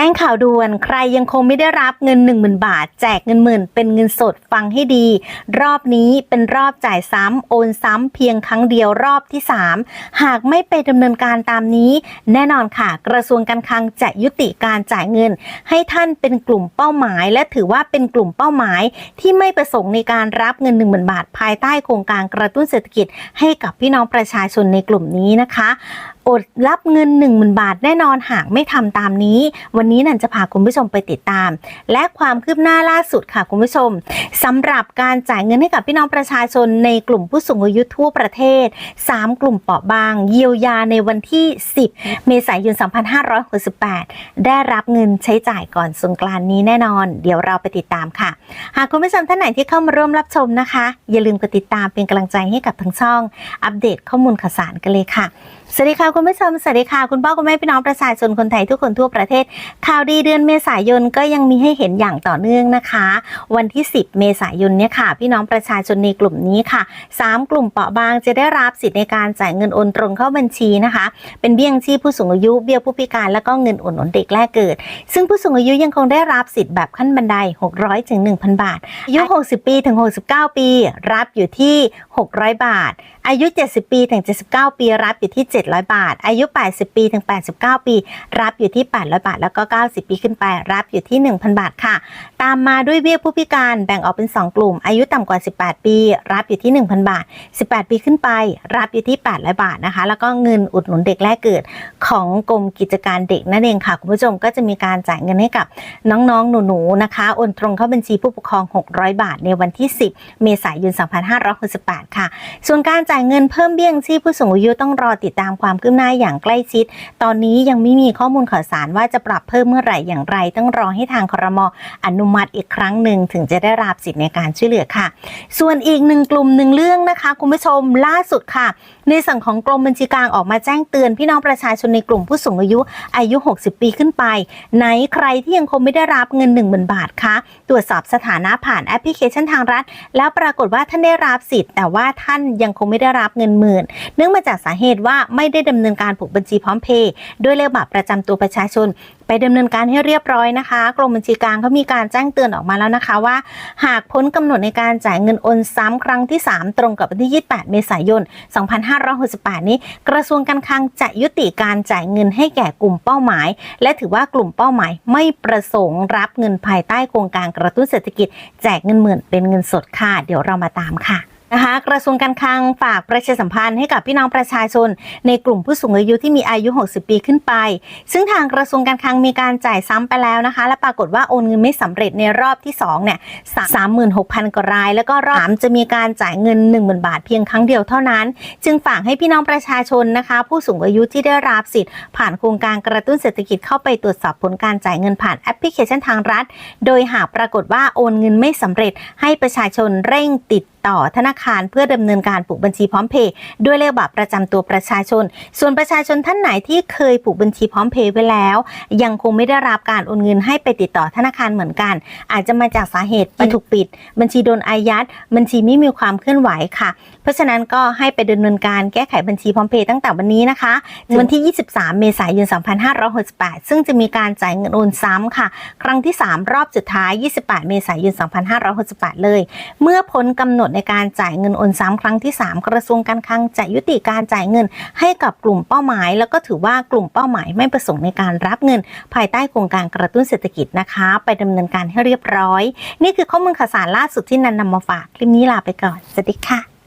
แจ้งข่าวด่วนใครยังคงไม่ได้รับเงิน 10,000 บาท แจกเงินหมื่น เป็นเงินสดฟังให้ดี รอบนี้เป็นรอบจ่ายซ้ำโอนซ้ำเพียงครั้งเดียวรอบที่ 3 หากไม่ไปดำเนินการตามนี้ แน่นอนค่ะ กระทรวงการคลังจะยุติการจ่ายเงิน ให้ท่านเป็นกลุ่มเป้าหมาย และถือว่าเป็นกลุ่มเป้าหมาย ที่ไม่ประสงค์ในการรับเงิน 10,000 บาท ภายใต้โครงการกระตุ้นเศรษฐกิจ ให้กับพี่น้องประชาชนในกลุ่มนี้นะคะ อดรับเงิน 1 0,000 บาทแน่นอนหากไม่ทำตามนี้ วันนี้นันจะพาคุณผู้ชมไปติดตาม และความคืบหน้าล่าสุดค่ะคุณผู้ชมสำหรับการจ่ายเงินให้กับพี่น้องประชาชนในกลุ่มผู้สูงอายุทั่วประเทศ 3 กลุ่มเปราะบาง เยียวยาในวันที่ 10 เมษายน 2568 ได้รับเงินใช้จ่ายก่อนสงกรานนี้แน่นอน เดี๋ยวเราไปติดตามค่ะ หากคุณผู้ชมท่านไหนที่เข้ามาร่วมรับชมนะคะ อย่าลืมกดติดตามเป็นกำลังใจให้กับทั้งช่อง อัปเดตข้อมูลข่าวสารกันเลยค่ะสวัสดีค่ะคุณผู้ชมสวัสดีค่ะคุณพ่อคุณแม่พี่น้องประชาชนคนไทยทุกคนทั่วประเทศ ข่าวดีเดือนเมษายนก็ยังมีให้เห็นอย่างต่อเนื่องนะคะ วันที่ 10 เมษายนเนี่ยค่ะ พี่น้องประชาชนในกลุ่มนี้ค่ะ 3 กลุ่มเปราะบางจะได้รับสิทธิ์ในการจ่ายเงินโอนตรงเข้าบัญชีนะคะ เป็นเบี้ยยังชีพผู้สูงอายุเบี้ยผู้พิการแล้วก็เงินอุดหนุนเด็กแรกเกิด ซึ่งผู้สูงอายุยังคงได้รับสิทธิ์แบบขั้นบันได 600ถึง1,000 บาทอายุ 60 ปีถึง 69 ปี รับอยู่ที่ 600 บาท อายุ 70 ปีถึง 79 ปีรับอยู่ที่700 บาท อายุ 80 ปีถึง 89 ปี รับอยู่ที่ 800 บาท แล้วก็ 90 ปีขึ้นไป รับอยู่ที่ 1,000 บาทค่ะ ตามมาด้วยเบี้ยผู้พิการแบ่งออกเป็น 2 กลุ่ม อายุต่ำกว่า 18 ปี รับอยู่ที่ 1,000 บาท 18 ปีขึ้นไป รับอยู่ที่ 800 บาทนะคะ แล้วก็เงินอุดหนุนเด็กแรกเกิดของกรมกิจการเด็กนั่นเองค่ะ คุณผู้ชมก็จะมีการจ่ายเงินให้กับน้องๆ หนูๆ นะคะ โอนตรงเข้าบัญชีผู้ปกครอง 600 บาท ในวันที่ 10 เมษายน 2568 ค่ะ ส่วนการจ่ายเงินเพิ่มเบี้ยงชีพผู้สูงอายุต้องรอติดตามความคืบหน้าอย่างใกล้ชิด ตอนนี้ยังไม่มีข้อมูลข่าวสารว่าจะปรับเพิ่มเมื่อไหร่อย่างไร ต้องรอให้ทางครมอนุมัติอีกครั้งหนึ่งถึงจะได้รับสิทธิ์ในการช่วยเหลือค่ะ ส่วนอีกหนึ่งกลุ่มหนึ่งเรื่องนะคะ คุณผู้ชมล่าสุดค่ะ ในส่วนของกรมบัญชีกลางออกมาแจ้งเตือนพี่น้องประชาชนในกลุ่มผู้สูงอายุอายุ 60 ปีขึ้นไป ไหนใครที่ยังคงไม่ได้รับเงิน1 0,000บาทคะตรวจสอบสถานะผ่านแอปพลิเคชันทางรัฐ แล้วปรากฏว่าท่านได้รับสิทธิ์ แต่ว่าท่านยังคงไม่ได้รับเงินหมื่น เนื่องมาจากสาเหตุว่าไม่ได้ดำเนินการผูกบัญชีพร้อมเพย์ด้วยเลขบัตรประจำตัวประชาชน ไปดำเนินการให้เรียบร้อยนะคะกรมบัญชีกลางเขามีการแจ้งเตือนออกมาแล้วนะคะว่า หากพ้นกำหนดในการจ่ายเงินโอนซ้ำครั้งที่ 3 ตรงกับวันที่ 28 เมษายน 2568 นี้ กระทรวงการคลังจะยุติการจ่ายเงินให้แก่กลุ่มเป้าหมาย และถือว่ากลุ่มเป้าหมายไม่ประสงค์รับเงินภายใต้โครงการกระตุ้นเศรษฐกิจ แจกเงินหมื่นเป็นเงินสดค่ะ เดี๋ยวเรามาตามค่ะ นะคะกระทรวงการคลังฝากประชาสัมพันธ์ให้กับพี่น้องประชาชน ในกลุ่มผู้สูงอายุที่มีอายุ 60 ปีขึ้นไป ซึ่งทางกระทรวงการคลังมีการจ่ายซ้ำไปแล้วนะคะ และปรากฏว่าโอนเงินไม่สำเร็จในรอบที่2เนี่ย36,000กว่าราย แล้วก็รอบสามจะมีการจ่ายเงิน 10,000 บาทเพียงครั้งเดียวเท่านั้น จึงฝากให้พี่น้องประชาชนนะคะ ผู้สูงอายุที่ได้รับสิทธิ์ ผ่านโครงการกระตุ้นเศรษฐกิจเข้าไปตรวจสอบผลการจ่ายเงินผ่านแอปพลิเคชันทางรัฐ โดยหากปรากฏว่าโอนเงินไม่สำเร็จให้ประชาชนเร่งติดต่อธนาคารเพื่อดำเนินการผูกบัญชีพร้อมเพย์ด้วยเลขบัตรประจำตัวประชาชน ส่วนประชาชนท่านไหนที่เคยผูกบัญชีพร้อมเพย์ไว้แล้ว ยังคงไม่ได้รับการโอนเงินให้ไปติดต่อธนาคารเหมือนกัน อาจจะมาจากสาเหตุไปถูกปิด บัญชีโดนอายัดบัญชีไม่มีความเคลื่อนไหวค่ะ เพราะฉะนั้นก็ให้ไปดำเนินการแก้ไขบัญชีพร้อมเพย์ตั้งแต่วันนี้นะคะวันที่ 23 เมษายน 2568 ซึ่งจะมีการจ่ายเงินโอนซ้ำค่ะ ครั้งที่ 3 รอบสุดท้าย 28 เมษายน 2568 เลย เมื่อพ้นกำหนดในการจ่ายเงินโอนซ้ำครั้งที่ 3 กระทรวงการคลังจะยุติการจ่ายเงินให้กับกลุ่มเป้าหมาย แล้วก็ถือว่ากลุ่มเป้าหมายไม่ประสงค์ในการรับเงิน ภายใต้โครงการกระตุ้นเศรษฐกิจนะคะ ไปดำเนินการให้เรียบร้อย นี่คือข้อมูลข่าวสารล่าสุดที่นันนำมาฝากคลิปนี้ลาไปก่อนสวัสดีค่ะ